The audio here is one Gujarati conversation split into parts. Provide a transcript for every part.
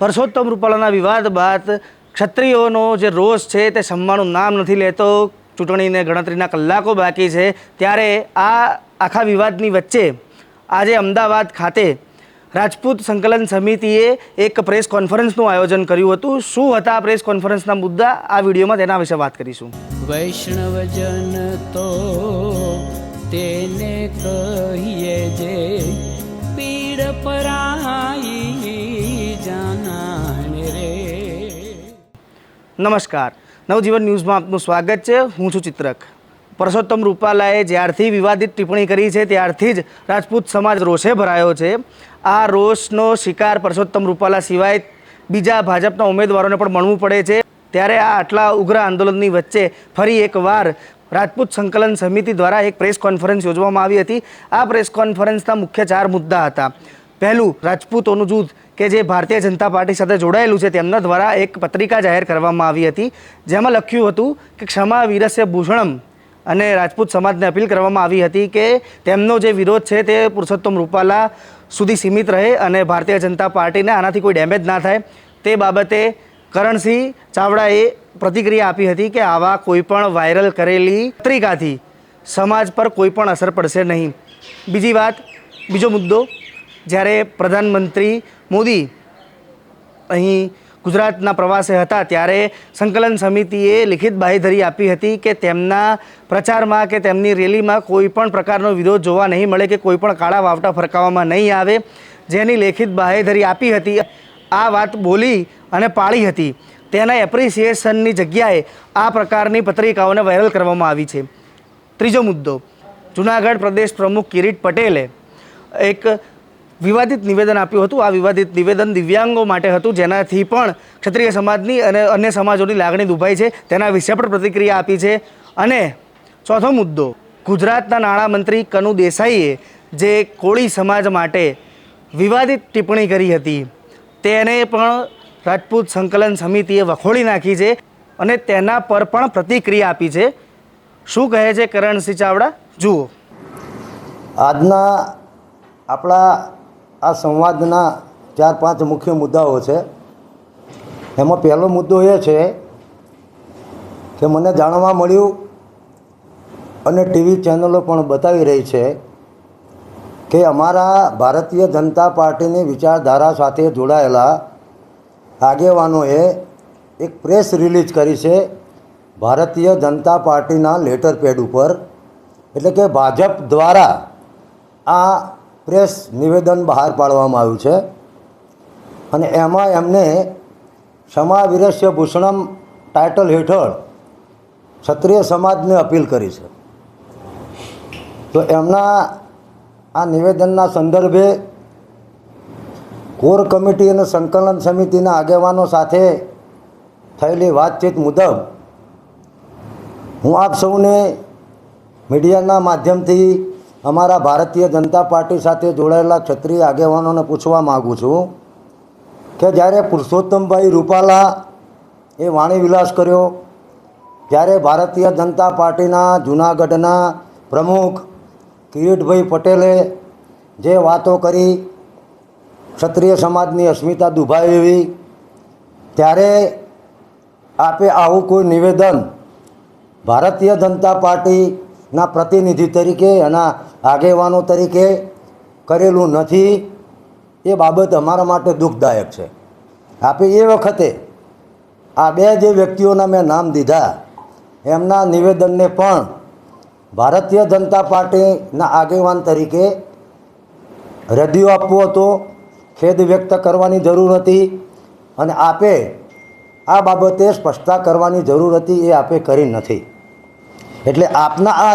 પરસોત્તમ રૂપાલાના વિવાદ બાદ ક્ષત્રિયોનો જે રોષ છે તે શમવાનું નામ નથી લેતો. ચૂંટણીને ગણતરીના કલાકો બાકી છે. ત્યારે આ આખા વિવાદની વચ્ચે આજે અમદાવાદ ખાતે રાજપૂત સંકલન સમિતિએ એક પ્રેસ કોન્ફરન્સનું આયોજન કર્યું હતું. શું હતા પ્રેસ કોન્ફરન્સના મુદ્દા? આ વિડીયોમાં તેના વિશે વાત કરીશું. વૈષ્ણવજન તો તેને કહીએ જે પીડ પરાઈ નમસ્કાર. નવજીવન ન્યૂઝમાં આપનું સ્વાગત છે. હું છું ચિત્રક. પરસોત્તમ રૂપાલાએ જ્યારથી વિવાદિત ટિપ્પણી કરી છે, ત્યારથી જ રાજપૂત સમાજ રોષે ભરાયો છે. આ રોષનો શિકાર પરસોત્તમ રૂપાલા સિવાય બીજા ભાજપના ઉમેદવારોને પણ મળવું પડે છે. ત્યારે આ આટલા ઉગ્ર આંદોલનની વચ્ચે ફરી એકવાર રાજપૂત સંકલન સમિતિ દ્વારા એક પ્રેસ કોન્ફરન્સ યોજવામાં આવી હતી. આ પ્રેસ કોન્ફરન્સના મુખ્ય ચાર મુદ્દા હતા. પહેલું રાજપૂતોનું જૂથ કે જે ભારતીય જનતા પાર્ટી સાથે જોડાયેલું છે તેમના દ્વારા એક પત્રિકા જાહેર કરવામાં આવી હતી, જેમાં લખ્યું હતું કે ક્ષમા વીરસ્ય ભૂષણમ અને રાજપૂત સમાજને અપીલ કરવામાં આવી હતી કે તેમનો જે વિરોધ છે તે પુરુષોત્તમ રૂપાલા સુધી સીમિત રહે અને ભારતીય જનતા પાર્ટીને આનાથી કોઈ ડેમેજ ના થાય. તે બાબતે કરણસિંહ ચાવડાએ પ્રતિક્રિયા આપી હતી કે આવા કોઈપણ વાયરલ કરેલી પત્રિકાથી સમાજ પર કોઈ પણ અસર પડશે નહીં. બીજી વાત, બીજો મુદ્દો જ્યારે પ્રધાનમંત્રી મોદી અહીં ગુજરાતના પ્રવાસે હતા, ત્યારે સંકલન સમિતિએ લિખિત બાહેધરી આપી હતી કે તેમના પ્રચારમાં કે તેમની રેલીમાં કોઈ પણ પ્રકારનો વિરોધ જોવા નહીં મળે કે કોઈ પણ કાળા વાવટા ફરકાવવામાં નહીં આવે. જેની લેખિત બાહેધરી આપી હતી, આ વાત બોલી અને પાળી હતી. તેના એપ્રિસિએશનની જગ્યાએ આ પ્રકારની પત્રિકાઓને વાયરલ કરવામાં આવી છે. ત્રીજો મુદ્દો, જુનાગઢ પ્રદેશ પ્રમુખ કિરીટ પટેલે એક વિવાદિત નિવેદન આપ્યું હતું. આ વિવાદિત નિવેદન દિવ્યાંગો માટે હતું. જેનાથી પણ ક્ષત્રિય સમાજની અને અન્ય સમાજોની લાગણી દુભાઈ છે. તેના વિશે પણ પ્રતિક્રિયા આપી છે. અને ચોથો મુદ્દો, ગુજરાતના નાણામંત્રી કનુ દેસાઈએ જે કોળી સમાજ માટે વિવાદિત ટિપ્પણી કરી હતી, તેને પણ રાજપૂત સંકલન સમિતિએ વખોડી નાખી છે અને તેના પર પણ પ્રતિક્રિયા આપી છે. શું કહે છે કરણસિંહ ચાવડા? જુઓ. આજના આપણા આ સંવાદના ચાર પાંચ મુખ્ય મુદ્દાઓ છે. એમાં પહેલો મુદ્દો એ છે કે મને જાણવા મળ્યું અને ટીવી ચેનલો પણ બતાવી રહી છે કે અમારા ભારતીય જનતા પાર્ટીની વિચારધારા સાથે જોડાયેલા આગેવાનોએ એક પ્રેસ રિલીઝ કરી છે ભારતીય જનતા પાર્ટીના લેટર પેડ ઉપર. એટલે કે ભાજપ દ્વારા આ પ્રેસ નિવેદન બહાર પાડવામાં આવ્યું છે. અને એમાં એમને ક્ષમા વિરસ્ય ભૂષણમ ટાઇટલ હેઠળ ક્ષત્રિય સમાજને અપીલ કરી છે. તો એમના આ નિવેદનના સંદર્ભે કોર કમિટી અને સંકલન સમિતિના આગેવાનો સાથે થયેલી વાતચીત મુજબ હું આપ સૌને મીડિયાના માધ્યમથી અમારા ભારતીય જનતા પાર્ટી સાથે જોડાયેલા ક્ષત્રિય આગેવાનોને પૂછવા માગું છું કે જ્યારે પુરુષોત્તમભાઈ રૂપાલા એ વાણીવિલાસ કર્યો, જ્યારે ભારતીય જનતા પાર્ટીના જૂનાગઢના પ્રમુખ કિરીટભાઈ પટેલે જે વાતો કરી ક્ષત્રિય સમાજની અસ્મિતા દુભાઈ એવી ત્યારે આપે આવું કોઈ નિવેદન ભારતીય જનતા પાર્ટીના પ્રતિનિધિ તરીકે એના આગેવાનો તરીકે કરેલું નથી, એ બાબત અમારા માટે દુઃખદાયક છે. આપે એ વખતે આ બે જે વ્યક્તિઓના મેં નામ દીધા, એમના નિવેદનને પણ ભારતીય જનતા પાર્ટીના આગેવાન તરીકે રદિયો આપવો હતો, ખેદ વ્યક્ત કરવાની જરૂર હતી અને આપે આ બાબતે સ્પષ્ટતા કરવાની જરૂર હતી, એ આપે કરી નથી. એટલે આપના આ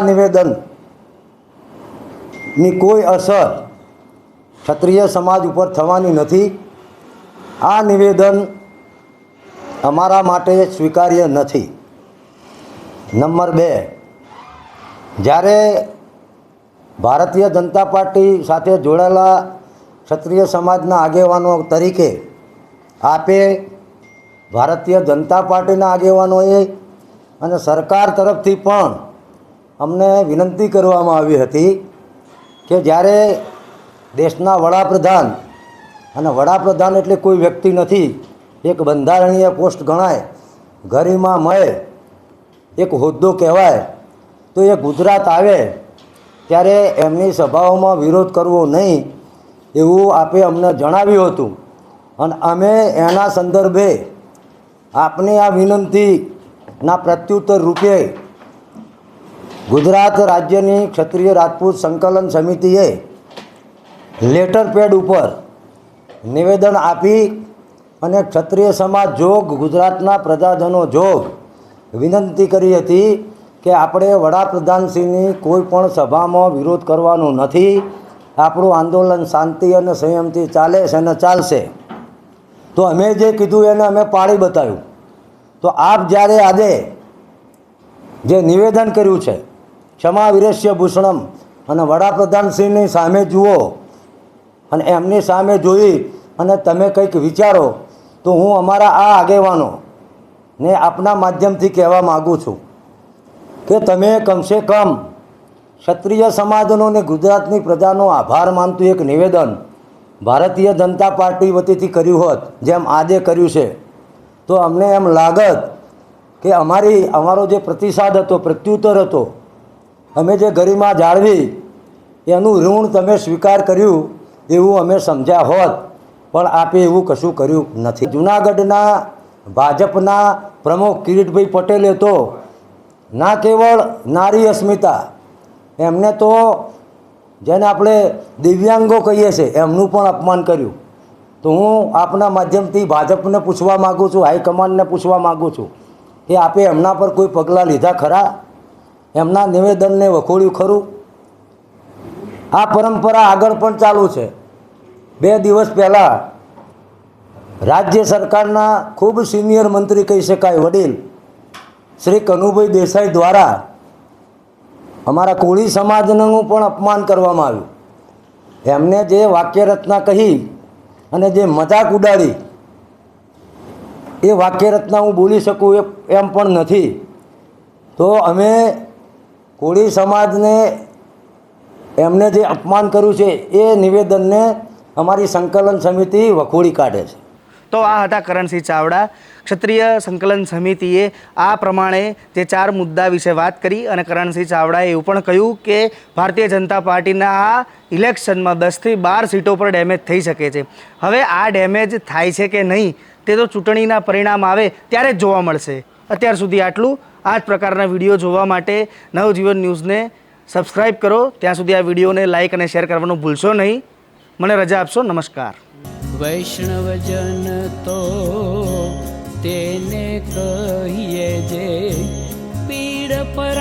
નિવેદનની કોઈ અસર ક્ષત્રિય સમાજ ઉપર થવાની નથી. આ નિવેદન અમારા માટે સ્વીકાર્ય નથી. નંબર બે, જ્યારે ભારતીય જનતા પાર્ટી સાથે જોડાયેલા ક્ષત્રિય સમાજના આગેવાનો તરીકે આપે ભારતીય જનતા પાર્ટીના આગેવાનોએ અને સરકાર તરફથી પણ અમને વિનંતી કરવામાં આવી હતી કે જ્યારે દેશના વડાપ્રધાન અને વડાપ્રધાન એટલે કોઈ વ્યક્તિ નથી, એક બંધારણીય પોસ્ટ ગણાય, ગરિમા મળે, એક હોદ્દો કહેવાય, તો એ ગુજરાત આવે, ત્યારે એમની સભાઓમાં વિરોધ કરવો નહીં એવું આપે અમને જણાવ્યું હતું. અને અમે એના સંદર્ભે આપની આ વિનંતીના પ્રત્યુત્તર રૂપે ગુજરાત રાજ્યની ક્ષત્રિય રાજપૂત સંકલન સમિતિએ લેટર પેડ ઉપર નિવેદન આપી અને ક્ષત્રિય સમાજ જોગ, ગુજરાતના પ્રજાજનો જોગ વિનંતી કરી હતી કે આપણે વડાપ્રધાનશ્રીની કોઈ પણ સભામાં વિરોધ કરવાનો નથી. આપણું આંદોલન શાંતિ અને સંયમથી ચાલે છે અને ચાલશે. તો અમે જે કીધું એને અમે પાળી બતાવ્યું. તો આપ જ્યારે આજે જે નિવેદન કર્યું છે ક્ષમા વિરસ્ય ભૂષણમ. અને વડાપ્રધાનશ્રીની સામે જુઓ. અને એમની સામે જોઈ અને તમે કંઈક વિચારો, તો હું અમારા આ આગેવાનો ને આપના માધ્યમથી કહેવા માગું છું કે તમે કમસે કમ ક્ષત્રિય સમાજનો ને ગુજરાતની પ્રજાનો આભાર માનતું એક નિવેદન ભારતીય જનતા પાર્ટી વતીથી કર્યું હોત, જેમ આજે કર્યું છે, તો અમને એમ લાગત કે અમારી, અમારો જે પ્રતિસાદ હતો, પ્રત્યુત્તર હતો અમે જે ગરિમા જાળવી, એનું ઋણ તમે સ્વીકાર કર્યું એવું અમે સમજ્યા હોત, પણ આપે એવું કશું કર્યું નથી. જુનાગઢના ભાજપના પ્રમુખ કિરીટભાઈ પટેલે તો ના કેવળ નારી અસ્મિતા, એમને તો જેને આપણે દિવ્યાંગો કહીએ છીએ, એમનું પણ અપમાન કર્યું. તો હું આપના માધ્યમથી ભાજપને પૂછવા માગું છું, હાઈકમાન્ડને પૂછવા માગું છું કે આપે એમના પર કોઈ પગલાં લીધા ખરા? એમના નિવેદનને વખોડ્યું ખરું? આ પરંપરા આગળ પણ ચાલુ છે. બે દિવસ પહેલાં રાજ્ય સરકારના ખૂબ સિનિયર મંત્રી કહી શકાય વડીલ શ્રી કનુભાઈ દેસાઈ દ્વારા અમારા કોળી સમાજનું પણ અપમાન કરવામાં આવ્યું. એમને જે વાક્યરચના કહી અને જે મજાક ઉડાડી, એ વાક્યરચના હું બોલી શકું એમ પણ નથી. તો અમે કોળી સમાજને એમને જે અપમાન કર્યું છે, એ નિવેદનને અમારી સંકલન સમિતિ વખોડી કાઢે છે. તો આ હતા કરણસિંહ ચાવડા. ક્ષત્રિય સંકલન સમિતિએ આ પ્રમાણે જે ચાર મુદ્દા વિશે વાત કરી અને કરણસિંહ ચાવડાએ એવું પણ કહ્યું કે ભારતીય જનતા પાર્ટીના આ ઇલેક્શનમાં દસથી બાર સીટો પર ડેમેજ થઈ શકે છે. હવે આ ડેમેજ થાય છે કે નહીં, તે તો ચૂંટણીના પરિણામ આવે ત્યારે જ જોવા મળશે. અત્યાર સુધી આટલું. આ જ પ્રકારના વીડિયો જોવા માટે નવજીવન ન્યૂઝને સબસ્ક્રાઈબ કરો. ત્યાં સુધી આ વિડીયોને લાઇક અને શેર કરવાનું ભૂલશો નહીં. મને રજા આપશો. નમસ્કાર. વૈષ્ણવજન તો તેને કહીએ જે પીડ પર